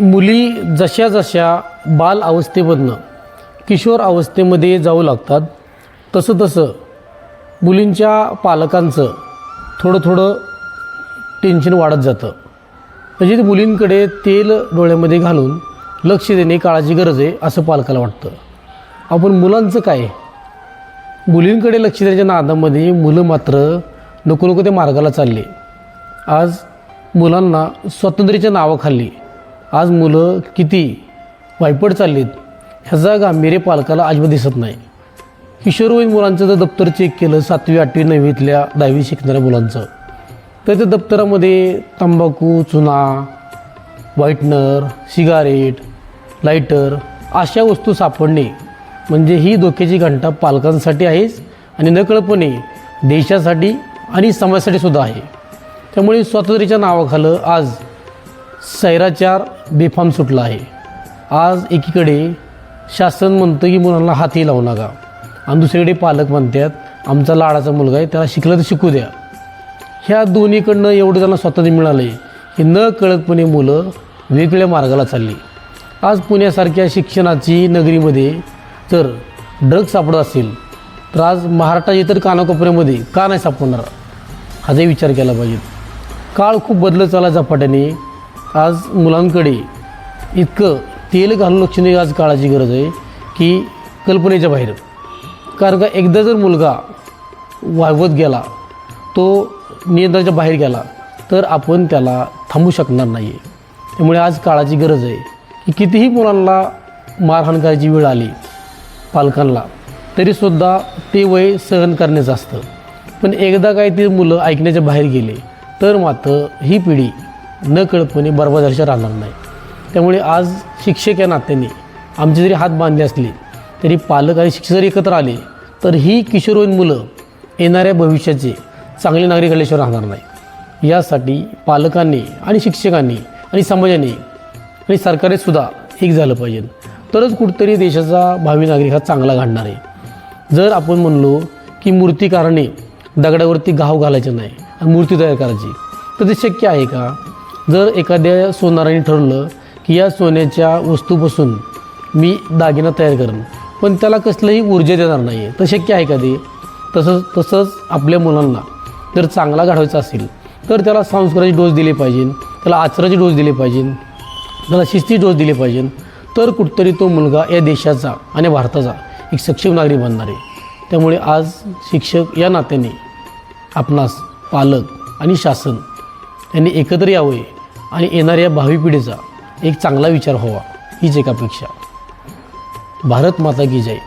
मुली जशा जशा बाल अवस्थेमधनं किशोर अवस्थेमध्ये जाऊ लागतात तसं तसं मुलींच्या पालकांचं थोडं थोडं टेन्शन वाढत जातं. म्हणजे ते मुलींकडे तेल डोळ्यामध्ये घालून लक्ष देणे काळाची गरज आहे असं पालकाला वाटतं. आपण मुलांचं काय? मुलींकडे लक्ष देण्याच्या नादामध्ये मुलं मात्र नको नको त्या मार्गाला चालले. आज मुलांना स्वातंत्र्याच्या नावाखाली आज मुलं किती वायपट चाललीत ह्याचा गांभीर्य पालकाला अजिबात दिसत नाही. किशोरवयीन मुलांचं जर दप्तर चेक केलं सातवी आठवी नववीतल्या दहावी शिकणाऱ्या मुलांचं तर त्या दप्तरामध्ये तंबाखू चुना व्हाईटनर सिगारेट लाईटर अशा वस्तू सापडणे म्हणजे ही धोक्याची घंटा पालकांसाठी आहेच आणि नकळपणे देशासाठी आणि समाजासाठी सुद्धा आहे. त्यामुळे स्वातंत्र्याच्या नावाखालं आज सैराचार बेफाम सुटला आहे. आज एकीकडे शासन म्हणतं की मुलांना हाती लावू नका. आणि दुसरीकडे पालक म्हणतात आमचा लाडाचा मुलगा आहे त्याला शिकलं तर शिकू द्या. ह्या दोन्हीकडनं एवढं त्यांना स्वातंत्र्य मिळालं आहे की न कळतपणे मुलं वेगवेगळ्या मार्गाला चालली. आज पुण्यासारख्या शिक्षणाची नगरीमध्ये जर ड्रग सापडत असेल तर आज महाराष्ट्राच्या इतर कानाकोपऱ्यामध्ये का नाही सापडणार? हाचाही विचार केला पाहिजे. काळ खूप बदलत चाला झपाट्याने. आज मुलांकडे इतकं तेल घालून लक्ष देणे आज काळाची गरज आहे की कल्पनेच्या बाहेर. कारण का एकदा जर मुलगा वागवत गेला तो नियंत्रणाच्या बाहेर गेला तर आपण त्याला थांबू शकणार नाही आहे त्यामुळे आज काळाची गरज आहे की कितीही मुलांना मारहाण करायची वेळ आली पालकांना तरीसुद्धा ते वय सहन करण्याचं असतं. पण एकदा काय ते मुलं ऐकण्याच्या बाहेर गेले तर मात्र ही पिढी न कळपणे बरबाद झाल्याशिवाय राहणार नाही. त्यामुळे आज शिक्षक या नात्याने आमचे जरी हात बांधले असले तरी पालक आणि शिक्षक जरी एकत्र आले तर ही किशोरवयीन मुलं येणाऱ्या भविष्याचे चांगले नागरिक झाल्याशिवाय राहणार नाही. यासाठी पालकांनी आणि शिक्षकांनी आणि समाजाने आणि सरकारने सुद्धा एक झालं पाहिजे. तरच कुठतरी देशाचा भावी नागरिक हा चांगला घडणार आहे. जर आपण म्हणलो की मूर्तिकाराने दगडावरती घाव घालायचे नाही आणि मूर्ती तयार करायची तर ते शक्य आहे का? जर एखाद्या सोनाराने ठरवलं की या सोन्याच्या वस्तूपासून मी दागिना तयार करेन पण त्याला कसलंही ऊर्जा देणार नाही आहे तर शक्य आहे का ते? तसंच तसंच आपल्या मुलांना जर चांगला घडवायचा असेल तर त्याला संस्काराची डोस दिले पाहिजे त्याला आचाराचे डोस दिले पाहिजे त्याला शिस्ती डोस दिले पाहिजे तर कुठतरी तो मुलगा या देशाचा आणि भारताचा एक सक्षम नागरिक बनणार आहे. त्यामुळे आज शिक्षक या नात्याने आपणास पालक आणि शासन यांनी एकत्र यावं आणि येणाऱ्या भावी पिढीचा एक चांगला विचार व्हावा हीच एक अपेक्षा. भारत माता की जय.